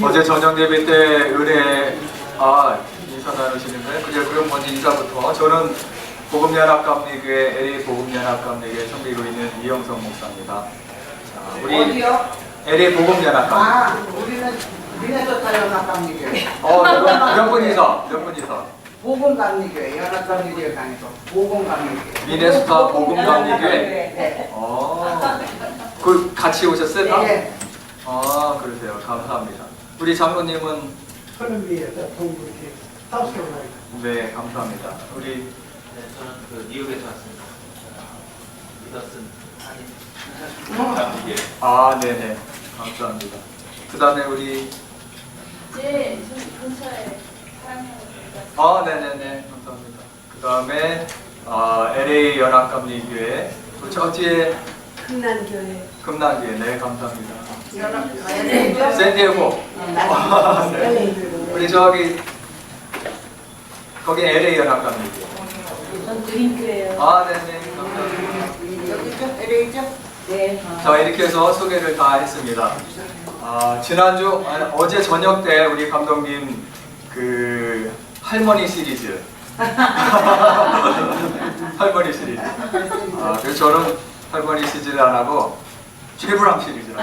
어제 저녁 예배 때 은혜 아 인사 나누시는데 그래 그럼 먼저 인사부터 저는 복음연합감리교회 LA 복음연합감리교회 섬기고 있는 이영성 목사입니다. 자, 우리 어디요? LA 복음연합감. 아, 우리는 미네소타 연합감리교회. 어몇 분이서 몇 분이서 보건감리교회, 연합감리교회가 아니고 보건감리교회. 미네소타 복음감리교회. 네. 어 그 같이 오셨어요? 다? 네. 아 그러세요. 감사합니다. 우리 장로님은 콜롬비아에서 동부 네 감사합니다. 우리 네, 저는 그 뉴욕에서 왔습니다. 이것은 아니 예. 아 네 네 감사합니다. 그 다음에 우리 저기 근처에 사랑하는 아 네 네 네 감사합니다. 그 다음에 아, LA 연합감리교회 또 저지에 금난교회 금남교회 네 감사합니다. 연합, 샌디에고 아, 네. 우리 저기 거기 LA 연합감리교회 전 그린교회요. 아 네네 감사합니다. 여기죠? LA죠? 네. 자 이렇게 해서 소개를 다 했습니다. 아, 지난주 아니, 어제 저녁 때 우리 감독님 그 할머니 시리즈 할머니 시리즈 아, 그래서 저는 할머니 시리즈를 안 하고 최불암 해요.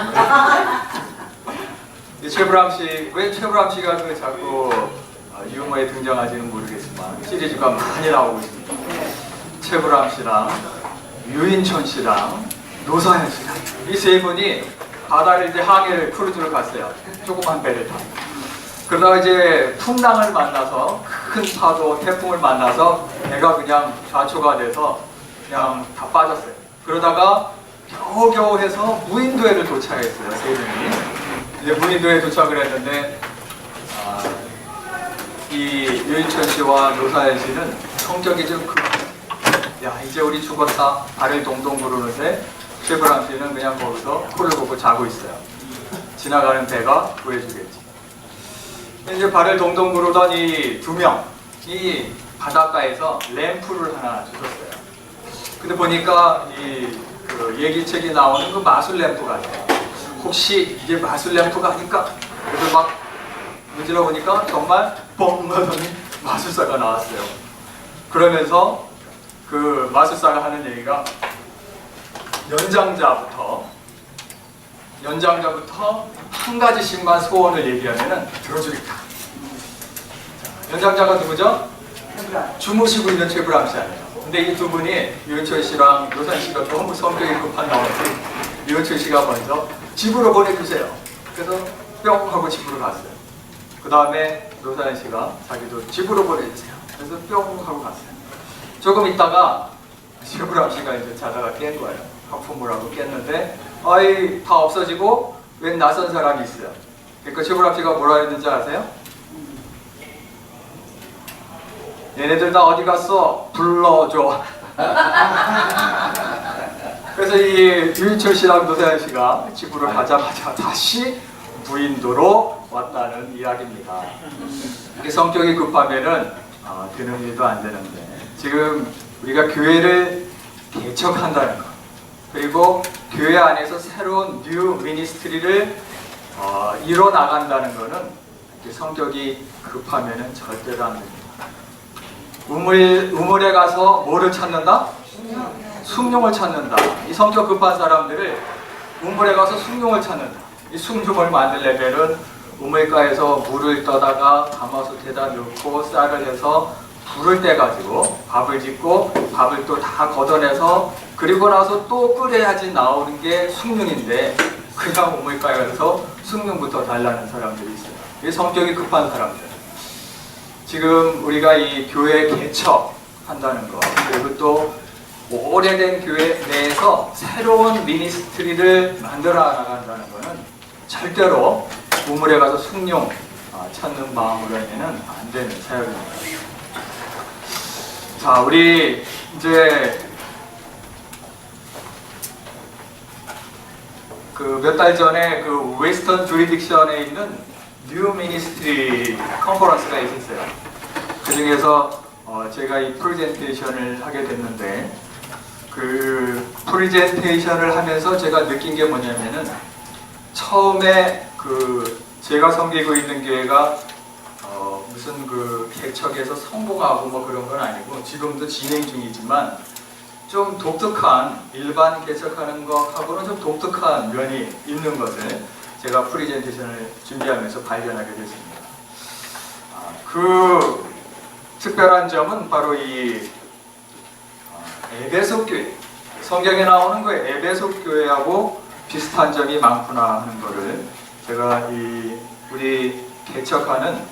이 최불암 씨, 왜 최불암 씨가 그 자꾸 아, 유머에 등장하지는 모르겠지만 시리즈가 많이 나오고 있습니다. 최불암 씨랑 유인천 씨랑 노사연 씨랑 이 세 분이 바다를 이제 항해를 크루즈를 갔어요. 조그만 배를 타고. 그러다가 이제 풍랑을 만나서 큰 파도, 태풍을 만나서 배가 그냥 좌초가 돼서 그냥 다 빠졌어요. 그러다가 겨우겨우 해서 무인도에를 도착했어요. 세 분이. 이제 무인도에 도착을 했는데 아, 이 유인천 씨와 노사연 씨는 성격이 좀 그, 야 이제 우리 죽었다 발을 동동 구르는데 쉐브람 씨는 그냥 거기서 코를 보고 자고 있어요. 지나가는 배가 구해주겠지. 이제 발을 동동 구르던 이 두 명, 이 바닷가에서 램프를 하나 주셨어요. 근데 보니까 이 그 얘기책이 나오는 그 마술 램프 같아요. 혹시 이게 마술 램프가 아닐까? 그래서 막 문질러 보니까 정말 뻥 하더니 마술사가 나왔어요. 그러면서 그 마술사가 하는 얘기가 연장자부터 연장자부터 한 가지씩만 소원을 얘기하면은 들어주겠다. 자, 연장자가 누구죠? 주무시고 있는 최불암 씨 아니에요. 근데 이 두 분이 유현철 씨랑 노산 씨가 너무 성격이 급한 나머지 유현철 씨가 먼저 집으로 보내주세요. 그래서 뿅 하고 집으로 갔어요. 그 다음에 노산 씨가 자기도 집으로 보내주세요. 그래서 뿅 하고 갔어요. 조금 있다가 최불암 씨가 이제 자다가 깬 거예요. 하품을 하고 깼는데 아이 다 없어지고 웬 낯선 사람이 있어요. 그러니까 최불암 씨가 뭐라 했는지 아세요? 얘네들 다 어디 갔어? 불러줘. 그래서 이 유인철 씨랑 노세현 씨가 집으로 가자마자 다시 무인도로 왔다는 이야기입니다. 이게 성격이 급하면은 어, 되는 일도 안 되는데 지금 우리가 교회를 개척한다는 것 그리고 교회 안에서 새로운 뉴 미니스트리를 어, 이뤄 나간다는 것은 성격이 급하면은 절대로 안 됩니다. 우물 우물에 가서 뭐를 찾는다? 숭늉을 찾는다. 이 성격 급한 사람들을 우물에 가서 숭늉을 찾는다. 이 숭늉을 만들려면은 우물가에서 물을 떠다가 가마솥에다 넣고 쌀을 해서 불을 떼 가지고 밥을 짓고 밥을 또 다 걷어내서 그리고 나서 또 끓여야지 나오는 게 숭늉인데 그냥 우물가에 가서 숭늉부터 달라는 사람들이 있어요. 이 성격이 급한 사람들. 지금 우리가 이 교회 개척한다는 것 그리고 또 오래된 교회 내에서 새로운 미니스트리를 만들어 나간다는 것은 절대로 우물에 가서 숭늉 아, 찾는 마음으로 하면은 안 되는 사역입니다. 자, 우리 이제 그 몇 달 전에 그 웨스턴 주리딕션에 있는 뉴 미니스트리 컨퍼런스가 있었어요. 그 중에서 어, 제가 이 프레젠테이션을 하게 됐는데 그 프레젠테이션을 하면서 제가 느낀 게 뭐냐면은 처음에 그 제가 섬기고 있는 교회가 어, 무슨 그 개척에서 성공하고 뭐 그런 건 아니고 지금도 진행 중이지만 좀 독특한 일반 개척하는 것하고는 좀 독특한 면이 있는 것을 제가 프리젠테이션을 준비하면서 발견하게 됐습니다. 아, 그 특별한 점은 바로 이 아, 에베소 교회 성경에 나오는 그 에베소 교회하고 비슷한 점이 많구나 하는 거를 제가 이 우리 개척하는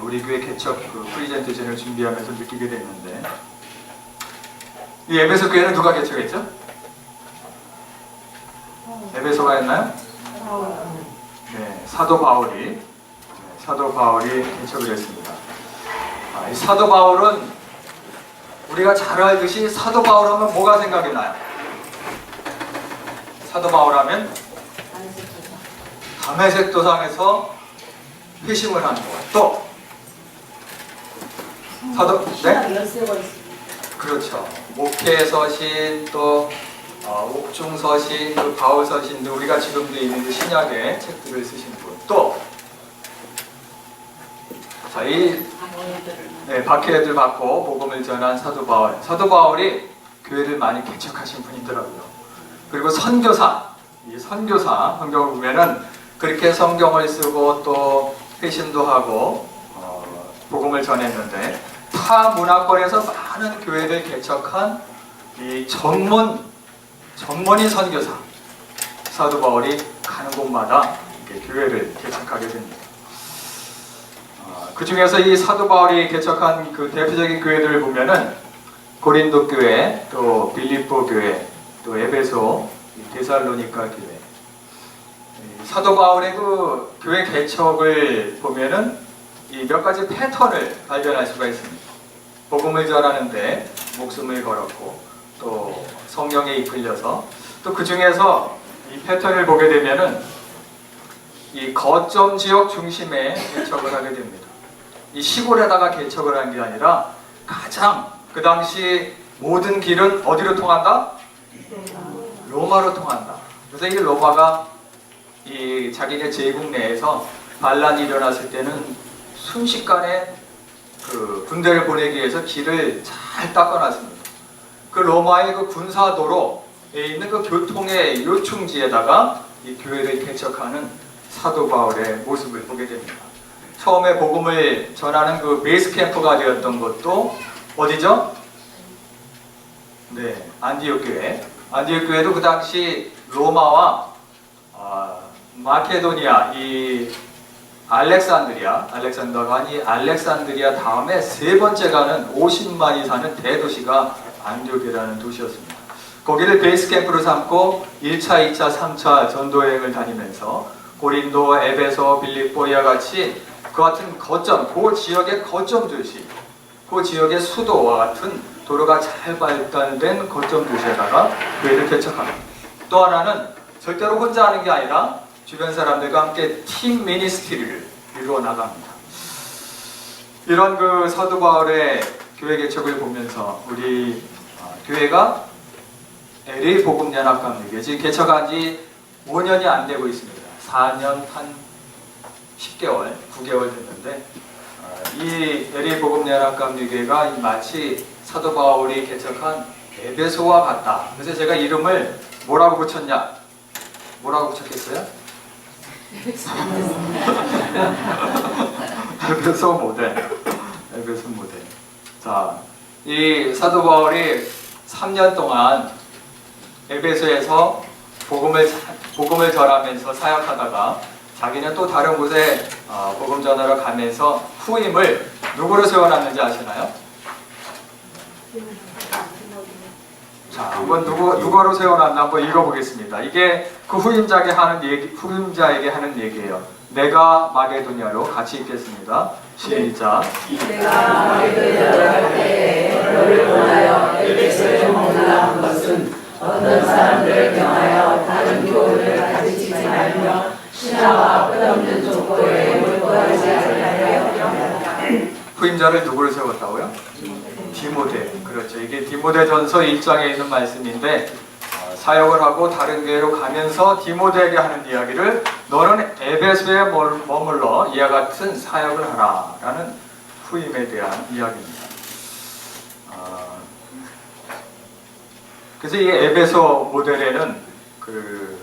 우리 교회 개척 그 프리젠테이션을 준비하면서 느끼게 됐는데 이 에베소 교회는 누가 개척했죠? 에베소가 했나요? 네, 사도 바울이 네, 사도 바울이 개척을 했습니다. 아, 이 사도 바울은 우리가 잘 알듯이 사도 바울 하면 뭐가 생각이 나요? 사도 바울 하면 담에색 도상에서 회심을 하는 거. 또 사도 네? 그렇죠. 목회 서신 또 어, 옥중 서신, 또 바울 서신도 우리가 지금도 있는 그 신약의 책들을 쓰신 분. 또 자, 이 네, 박해를 받고 복음을 전한 사도 바울. 사도 바울이 교회를 많이 개척하신 분이더라고요. 그리고 선교사, 이 선교사 성경을 보면은 그렇게 성경을 쓰고 또 회심도 하고 어, 복음을 전했는데 타 문화권에서 많은 교회를 개척한 이 전문 전문인 선교사 사도 바울이 가는 곳마다 교회를 개척하게 됩니다. 그 중에서 이 사도 바울이 개척한 그 대표적인 교회들을 보면은 고린도 교회, 또 빌립보 교회, 또 에베소, 이 데살로니가 교회. 이 사도 바울의 그 교회 개척을 보면은 이 몇 가지 패턴을 발견할 수가 있습니다. 복음을 전하는데 목숨을 걸었고 또 성령에 이끌려서 또 그 중에서 이 패턴을 보게 되면은 이 거점 지역 중심에 개척을 하게 됩니다. 이 시골에다가 개척을 한 게 아니라 가장 그 당시 모든 길은 어디로 통한다? 로마로 통한다. 그래서 이 로마가 이 자기네 제국 내에서 반란이 일어났을 때는 순식간에 그 군대를 보내기 위해서 길을 잘 닦아놨습니다. 그 로마의 그 군사도로에 있는 그 교통의 요충지에다가 이 교회를 개척하는 사도 바울의 모습을 보게 됩니다. 처음에 복음을 전하는 그 베이스 캠프가 되었던 것도 어디죠? 네, 안디옥 교회. 안디옥 교회도 그 당시 로마와 아, 마케도니아 이 알렉산드리아, 알렉산더가 아니 알렉산드리아 다음에 세 번째 가는 50만이 사는 대도시가 안디옥이라는 도시였습니다. 거기를 베이스 캠프로 삼고 1차, 2차, 3차 전도 여행을 다니면서 고린도, 에베소, 빌립보 이와 같이 그 같은 거점, 그 지역의 거점 도시, 그 지역의 수도와 같은 도로가 잘 발달된 거점 도시에다가 교회를 개척합니다. 또 하나는 절대로 혼자 하는 게 아니라 주변 사람들과 함께 팀 미니스트리를 이루어 나갑니다. 이런 그 사도 바울의 교회 개척을 보면서 우리 어, 교회가 LA 복음 연합 감리교 지금 개척한 지 5년이 안 되고 있습니다. 4년 한 10개월, 9개월 됐는데 어, 이 LA 복음 연합 감리교회가 마치 사도 바울이 개척한 에베소와 같다. 그래서 제가 이름을 뭐라고 붙였냐? 뭐라고 붙였겠어요? 에베소 모델. 에베소 모델. 자, 이 사도 바울이 3년 동안 에베소에서 복음을 복음을 전하면서 사역하다가 자기는 또 다른 곳에 어, 복음 전하러 가면서 후임을 누구로 세워놨는지 아시나요? 자, 한번 누구 누구로 세워놨나 한번 읽어보겠습니다. 이게 그 후임자에게 하는 얘기, 후임자에게 하는 얘기예요. 내가 마게도냐로 같이 읽겠습니다. 시작. 내가 마게도냐로 갈 때에 너를 보하여 어떤 사람들을 경하여 다른 교훈을 가지지 말며 신하와 끝없는 족보에 몰두하지 아니하여 후임자를 누구를 세웠다고요? 디모데. 그렇죠. 이게 디모데 전서 1장에 있는 말씀인데 어, 사역을 하고 다른 교회로 가면서 디모데에게 하는 이야기를 너는 에베소에 머물- 머물러 이와 같은 사역을 하라 라는 후임에 대한 이야기입니다. 그래서 이 에베소 모델에는 그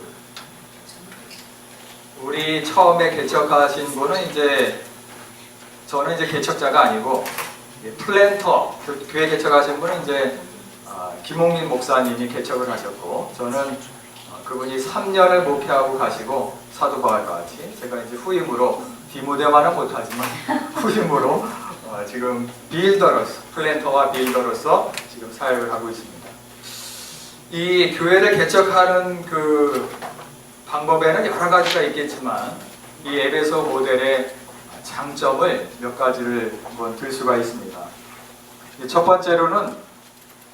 우리 처음에 개척하신 분은 이제 저는 이제 개척자가 아니고 이 플랜터 교- 교회 개척하신 분은 이제 아, 김홍민 목사님이 개척을 하셨고 저는 어, 그분이 3년을 목회하고 가시고 사도 바울까지 제가 이제 후임으로 디모데만은 못하지만 후임으로 어, 지금 빌더로서 플랜터와 빌더로서 지금 사역을 하고 있습니다. 이 교회를 개척하는 그 방법에는 여러 가지가 있겠지만 이 에베소 모델의 장점을 몇 가지를 한번 들 수가 있습니다. 이첫 번째로는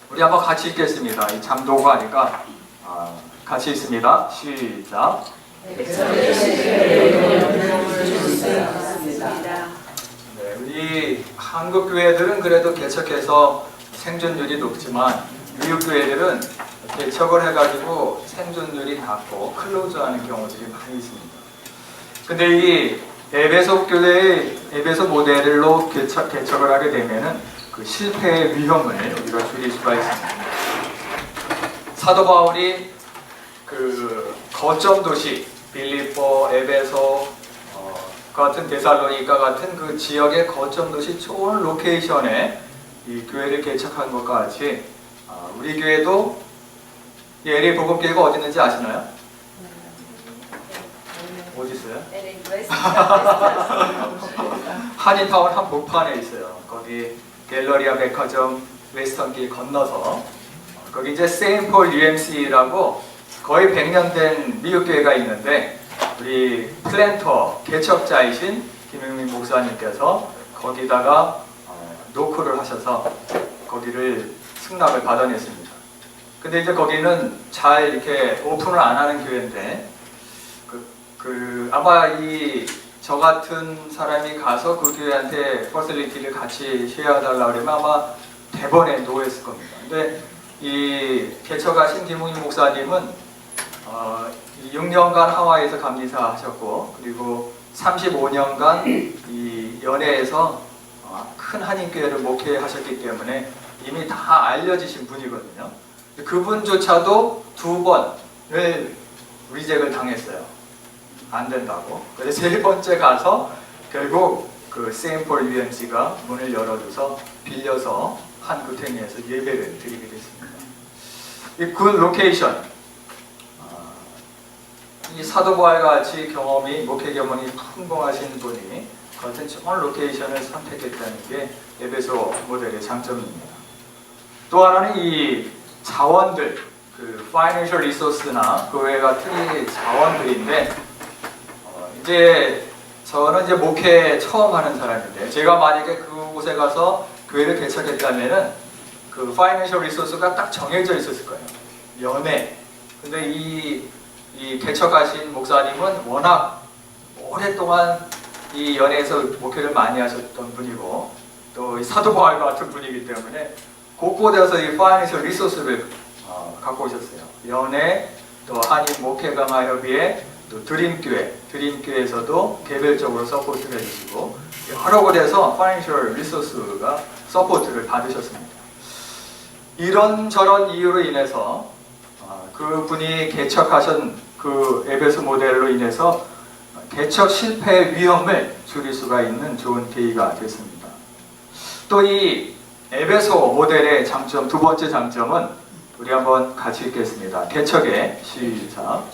우리 한번 같이 읽겠습니다. 이 잠도가 아니까 아, 같이 읽습니다. 시작. 네, 우리 한국 교회들은 그래도 개척해서 생존율이 높지만 미국 교회들은 개척을 해가지고 생존율이 낮고 클로즈하는 경우들이 많이 있습니다. 근데 이 에베소 교회의 에베소 모델로 개척, 개척을 하게 되면은 그 실패의 위험을 우리가 줄일 수가 있습니다. 사도 바울이 그 거점 도시 빌리포, 에베소 어, 같은 데살로니가 같은 그 지역의 거점 도시 좋은 로케이션에 이 교회를 개척한 것과 같이 아, 우리 교회도 이 LA 복음교회가 어디 있는지 아시나요? 어디 있어요? LA 웨스트. 한인타운 한 복판에 있어요. 거기 갤러리아 백화점 웨스턴길 건너서 어, 거기 이제 세인폴 UMC라고 거의 100년 된 미국 교회가 있는데 우리 플랜터 개척자이신 김영민 목사님께서 거기다가 어, 노크를 하셔서 거기를 승낙을 받아냈습니다. 근데 이제 거기는 잘 이렇게 오픈을 안 하는 교회인데 그, 그 아마 이 저 같은 사람이 가서 그 교회한테 퍼슬리티를 같이 쉐어해달라 그러면 아마 대번에 놓였을 겁니다. 근데 이 개척하신 김웅희 목사님은 어, 6년간 하와이에서 감리사 하셨고 그리고 35년간 이 연해에서 어, 큰 한인교회를 목회하셨기 때문에 이미 다 알려지신 분이거든요. 그분조차도 두 번을 리젝을 당했어요. 안 된다고. 그래서 세 번째 가서 결국 그 세인폴 UMC가 문을 열어줘서 빌려서 한 구탱이에서 예배를 드리게 됐습니다. 이굿 로케이션. 아, 이 사도부활과 같이 경험이 목회 경험이 풍부하신 분이 같은 좋은 로케이션을 선택했다는 게 에베소 모델의 장점입니다. 또 하나는 이 자원들, 그 파이낸셜 리소스나 그외 같은 이 자원들인데 어, 이제 저는 이제 목회 처음 하는 사람인데 제가 만약에 그곳에 가서 교회를 개척했다면은 그 파이낸셜 리소스가 딱 정해져 있었을 거예요. 연애. 근데 이, 이 개척하신 목사님은 워낙 오랫동안 이 연애에서 목회를 많이 하셨던 분이고 또이 사도 바울 같은 분이기 때문에 곳곳에서 이 파이낸셜 리소스를 어, 갖고 오셨어요. 연애, 또 한인 목회 강화 협의회, 또 드림교회, 드림교회에서도 개별적으로 서포트를 해주시고 여러 곳에서 파이낸셜 리소스가 서포트를 받으셨습니다. 이런 저런 이유로 인해서 어, 그 분이 개척하신 그 에베소 모델로 인해서 개척 실패의 위험을 줄일 수가 있는 좋은 계기가 됐습니다. 또 이 에베소 모델의 장점 두 번째 장점은 우리 한번 같이 읽겠습니다. 개척의 시작.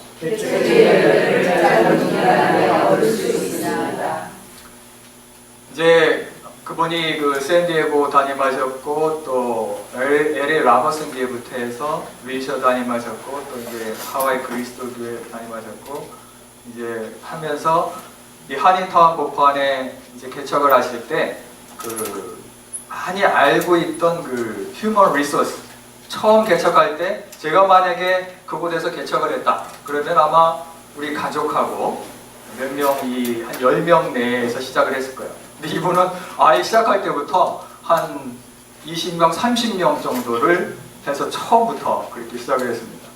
이제 그분이 그 샌디에고 담임하셨고 또 LA 라버슨 교회부터 해서 윌셔 담임하셨고 또 이제 하와이 그리스도 교회 담임하셨고 이제 하면서 이 한인타운 복판에 이제 개척을 하실 때그 많이 알고 있던 그 휴먼 리소스 처음 개척할 때 제가 만약에 그곳에서 개척을 했다 그러면 아마 우리 가족하고 몇 명이 한 10명 내에서 시작을 했을 거예요. 근데 이분은 아예 시작할 때부터 한 20명, 30명 정도를 해서 처음부터 그렇게 시작을 했습니다.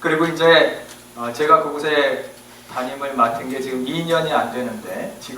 그리고 이제 어, 제가 그곳에 담임을 맡은 게 지금 2년이 안 되는데 지금